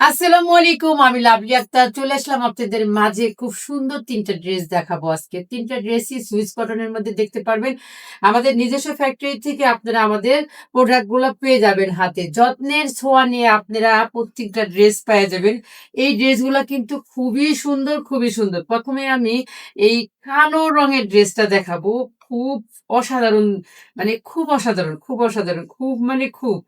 আসসালামু আলাইকুম, আমি লাভলি আক্তার। চলে আসলাম আপনাদের মাঝে খুব সুন্দর তিনটা ড্রেস দেখাবো আজকে। তিনটা ড্রেসই সুইচ কটনের মধ্যে দেখতে পারবেন। আমাদের নিজস্ব ফ্যাক্টরি থেকে আপনারা আমাদের প্রোডাক্টগুলো পেয়ে যাবেন হাতে। যত্নের ছোঁয়া নিয়ে আপনারা প্রত্যেকটা ড্রেস পেয়ে যাবেন। এই ড্রেসগুলো কিন্তু খুবই সুন্দর খুবই সুন্দর। প্রথমে আমি এই কালো রঙের ড্রেসটা দেখাবো। খুব অসাধারণ মানে খুব অসাধারণ খুব অসাধারণ, খুব মানে খুব।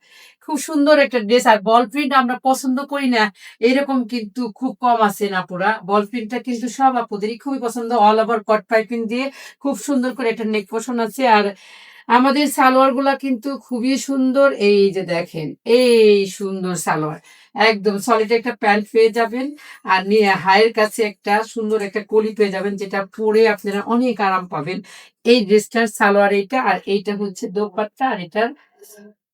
খুব সুন্দর একটা ড্রেস, আর বল প্রিন্ট আমরা পছন্দ করি না। এরকম কিন্তু খুব কম আছে না পুরা বল প্রিন্টটা কিন্তু সব আপুদেরই খুবই পছন্দ। অল ওভার কট পাইপিং দিয়ে খুব সুন্দর করে একটা নেক পোষণ আছে। আর আমাদের সালোয়ারগুলা কিন্তু খুবই সুন্দর। এই যে দেখেন, এই সুন্দর সালোয়ার। একদম সলিড একটা প্যান্ট পেয়ে যাবেন। আর নিয়ে হায়ের কাছে একটা সুন্দর একটা কলি পেয়ে যাবেন, যেটা পরে আপনারা অনেক আরাম পাবেন। এই ড্রেসটার সালোয়ার এইটা, আর এইটা হচ্ছে দোপাট্টা, আর এটার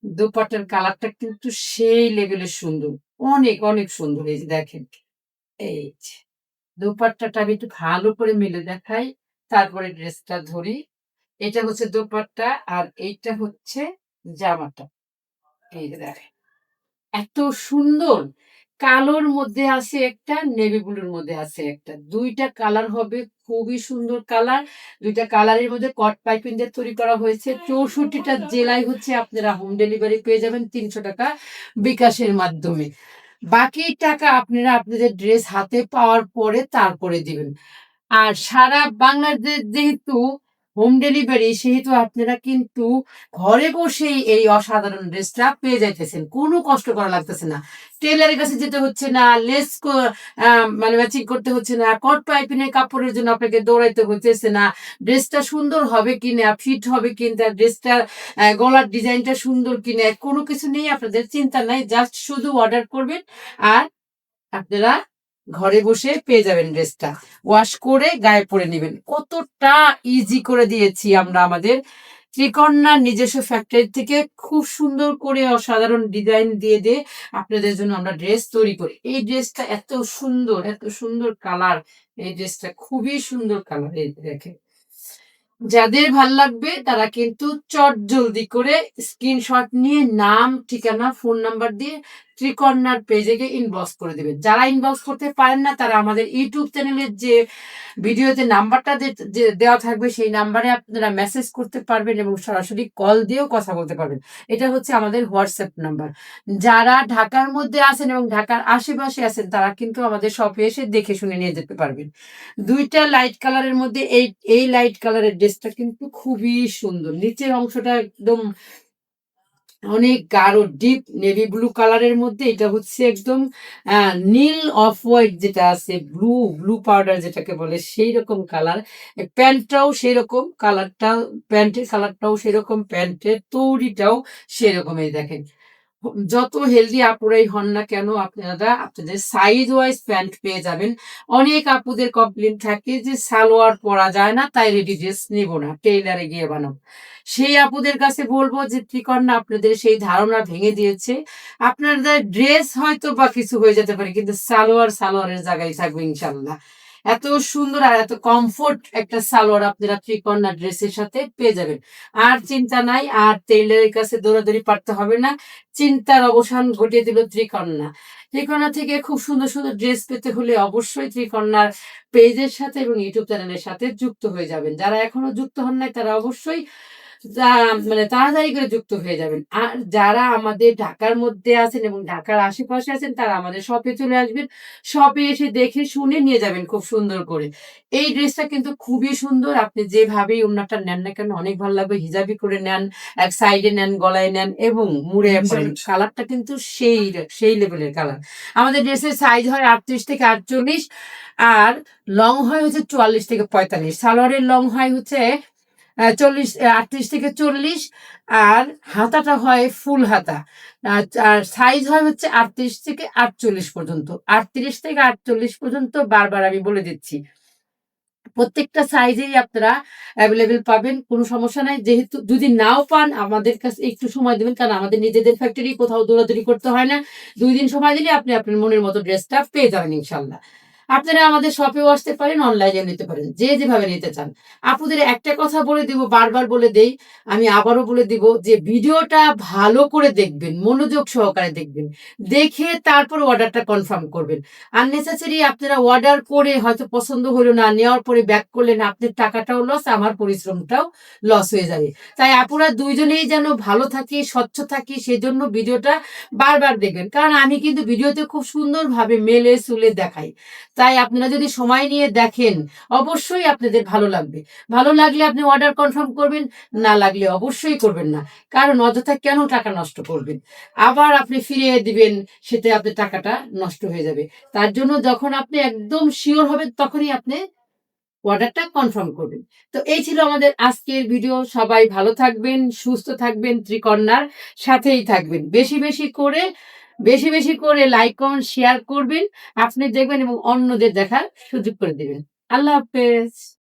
দোপাট্টার কালারটা কিন্তু সেই লেভেলের সুন্দর। অনেক অনেক সুন্দর এই যে দেখেন। এই যে দোপাট্টাটা আমি একটু ভালো করে মিলে দেখাই। তারপরে ড্রেসটা ধরি। এটা হচ্ছে দোপাট্টা আর এইটা হচ্ছে জামাটা। এই যে দেখেন। এত সুন্দর! কালোর মধ্যে আছে একটা নেভি ব্লুর মধ্যে আছে একটা। দুইটা কালার হবে, খুবই সুন্দর কালার দুইটা কালারের মধ্যে কট পাইপিং দিয়ে তৈরি করা হয়েছে। চৌষট্টিটা জেলায় হচ্ছে আপনারা হোম ডেলিভারি পেয়ে যাবেন তিনশো টাকা বিকাশের মাধ্যমে। বাকি টাকা আপনারা আপনাদের ড্রেস হাতে পাওয়ার পরে তারপরে দিবেন। আর সারা বাংলাদেশ যেহেতু হোম ডেলিভারি সেহেতু আপনারা কিন্তু ঘরে বসেই এই অসাধারণ ড্রেসটা পেয়ে যাইতেছেন। কোনো কষ্ট করা লাগতেছে না। টেলারের কাছে যেতে হচ্ছে না লেস মানে ম্যাচিং করতে হচ্ছে না কট পাইপিনের কাপড়ের জন্য আপনাকে দৌড়াইতে হচ্ছে না। ড্রেসটা সুন্দর হবে কিনা ফিট হবে কিনা ড্রেসটার গলার ডিজাইনটা সুন্দর কিনা, কোনো কিছু নেই আপনাদের চিন্তা নাই। জাস্ট শুধু অর্ডার করবেন আর আপনারা ঘরে বসে পেয়ে যাবেন ড্রেসটা। ওয়াশ করে গায়ে পরে নেবেন। কতটা ইজি করে দিয়েছি আমরা আমাদের। ত্রিকন্যার নিজস্ব ফ্যাক্টরি থেকে খুব সুন্দর করে অসাধারণ ডিজাইন দিয়ে দিয়ে আপনাদের জন্য আমরা ড্রেস তৈরি করি। এই ড্রেসটা এত সুন্দর এত সুন্দর কালার এই ড্রেসটা খুবই সুন্দর কালার এই দেখেন। যাদের ভালো লাগবে তারা কিন্তু চট জলদি করে স্ক্রিনশট নিয়ে নাম, ঠিকানা ফোন নাম্বার দিয়ে ত্রিকর্ণার পেজে গিয়ে ইনবক্স করে দেবে। যারা ইনবক্স করতে পারেন না, তারা আমাদের ইউটিউব চ্যানেলের যে ভিডিওতে নাম্বারটা যে দেওয়া থাকবে, সেই নাম্বারে আপনারা মেসেজ করতে পারবেন এবং সরাসরি কল দিয়েও কথা বলতে পারবেন। এটা হচ্ছে আমাদের হোয়াটসঅ্যাপ নাম্বার যারা ঢাকার মধ্যে আছেন এবং ঢাকার আশেপাশে আছেন, তারা কিন্তু আমাদের শপে এসে দেখে শুনে নিয়ে যেতে পারবেন। দুইটা লাইট কালারের মধ্যে এই এই লাইট কালারের ড্রেসটা কিন্তু খুবই সুন্দর। নিচের অংশটা একদম অনেক গাঢ় ডিপ নেভি ব্লু কালারের মধ্যে এটা হচ্ছে একদম নীল অফ হোয়াইট যেটা আছে ব্লু ব্লু পাউডার যেটাকে বলে সেই রকম কালার প্যান্টটাও সেই রকম কালারটা প্যান্টের কালারটাও সেরকম প্যান্টের তৈরিটাও সেরকমই দেখেন। যত হেলদি আপুরাই হন না কেন, আপনারা আপনাদের সাইজ ওয়াইজ প্যান্ট পেয়ে যাবেন। অনেক আপুদের কমপ্লেন থাকে যে সালোয়ার পরা যায় না, তাই রেডি ড্রেস নেব না টেইলারে গিয়ে বানাবো। সেই আপুদের কাছে বলব যে, ত্রিকন্যা আপনাদের সেই ধারণা ভেঙে দিয়েছে। আপনাদের ড্রেস হয়তো বা কিছু হয়ে যেতে পারে, কিন্তু সালোয়ার সালোয়ারের জায়গায় থাকবে ইনশাল্লাহ এত সুন্দর আর এত কমফোর্ট একটা সালোয়ার আপনারা ত্রিকন্যা ড্রেসের সাথে পেয়ে যাবেন। আর চিন্তা নাই, আর টেইলারের কাছে দৌড়াদৌড়ি পারতে হবে না। চিন্তার অবসান ঘটিয়ে দিল ত্রিকন্যা। ত্রিকন্যা থেকে খুব সুন্দর সুন্দর ড্রেস পেতে হলে অবশ্যই ত্রিকন্যার পেজের সাথে এবং ইউটিউব চ্যানেলের সাথে যুক্ত হয়ে যাবেন। যারা এখনও যুক্ত হন নাই, তারা অবশ্যই মানে তাড়াতাড়ি করে যুক্ত হয়ে যাবেন। আর যারা আমাদের ঢাকার মধ্যে আছেন এবং ঢাকার আশেপাশে আছেন তারা আমাদের শপে চলে আসবেন। শপে এসে দেখে শুনে নিয়ে যাবেন খুব সুন্দর করে। এই ড্রেসটা কিন্তু খুবই সুন্দর। আপনি যেভাবেই ওনাটা নেন না কেন অনেক ভালো লাগবে। হিজাবি করে নেন এক সাইডে নেন গলায় নেন এবং মুড়ে কালারটা কিন্তু সেই সেই লেভেলের কালার আমাদের ড্রেসের সাইজ হয় আটত্রিশ থেকে আটচল্লিশ আর লং হয় হচ্ছে চুয়াল্লিশ থেকে পঁয়তাল্লিশ। সালোয়ারের লং হয় হচ্ছে চল্লিশ আটত্রিশ থেকে চল্লিশ, আর হাতাটা হয় ফুল হাতা। আর সাইজ হয় হচ্ছে আটত্রিশ থেকে আটচল্লিশ পর্যন্ত। আটত্রিশ থেকে আটচল্লিশ পর্যন্ত বারবার আমি বলে দিচ্ছি। প্রত্যেকটা সাইজেই আপনারা অ্যাভেলেবেল পাবেন, কোনো সমস্যা নাই। যেহেতু যদি নাও পান, আমাদের কাছে একটু সময় দেবেন, কারণ আমাদের নিজেদের ফ্যাক্টরি কোথাও দৌড়াদৌড়ি করতে হয় না। দুই দিন সময় দিলে আপনি আপনার মনের মতো ড্রেসটা পেয়ে যাবেন ইনশাল্লাহ। আপনারা আমাদের শপেও আসতে পারেন, অনলাইনে নিতে পারেন। যে যেভাবে নিতে চান। আপুদের একটা কথা বলে দিব, বারবার বলে দেই। আমি আবারও বলে দিব যে ভিডিওটা ভালো করে দেখবেন, মনোযোগ সহকারে দেখবেন। দেখে তারপর অর্ডারটা কনফার্ম করবেন। আর আননেসেসারি আপনারা অর্ডার করে হয়তো পছন্দ হলো না, নেওয়ার পরে ব্যাক করলেন, আপনার টাকাটাও লস, আমার পরিশ্রমটাও লস হয়ে যাবে। তাই আপুরা দুইজনেই যেন ভালো থাকি, স্বচ্ছ থাকি সেজন্য ভিডিওটা বারবার দেখবেন। কারণ আমি কিন্তু ভিডিওতে খুব সুন্দরভাবে মেলে চুলে দেখাই। তাই আপনারা যদি সময় নিয়ে দেখেন, অবশ্যই আপনাদের ভালো লাগবে। ভালো লাগলে আপনি অর্ডার কনফার্ম করবেন, না লাগলে অবশ্যই করবেন না। কারণ অযথা কেন টাকা নষ্ট করবেন? আবার আপনি ফিরিয়ে দিবেন, সেতে আপনার টাকাটা নষ্ট হয়ে যাবে। তার জন্য যখন আপনি একদম শিওর হবেন তখনই আপনি অর্ডারটা কনফার্ম করবেন। তো এই ছিল আমাদের আজকের ভিডিও। সবাই ভালো থাকবেন, সুস্থ থাকবেন, ত্রিকন্যার সাথেই থাকবেন। বেশি, বেশি করে বেশি, বেশি করে লাইক, কমেন্ট, শেয়ার করবেন। আপনি দেখবেন এবং অন্যদের দেখার সুযোগ করে দেবেন আল্লাহ হাফেজ।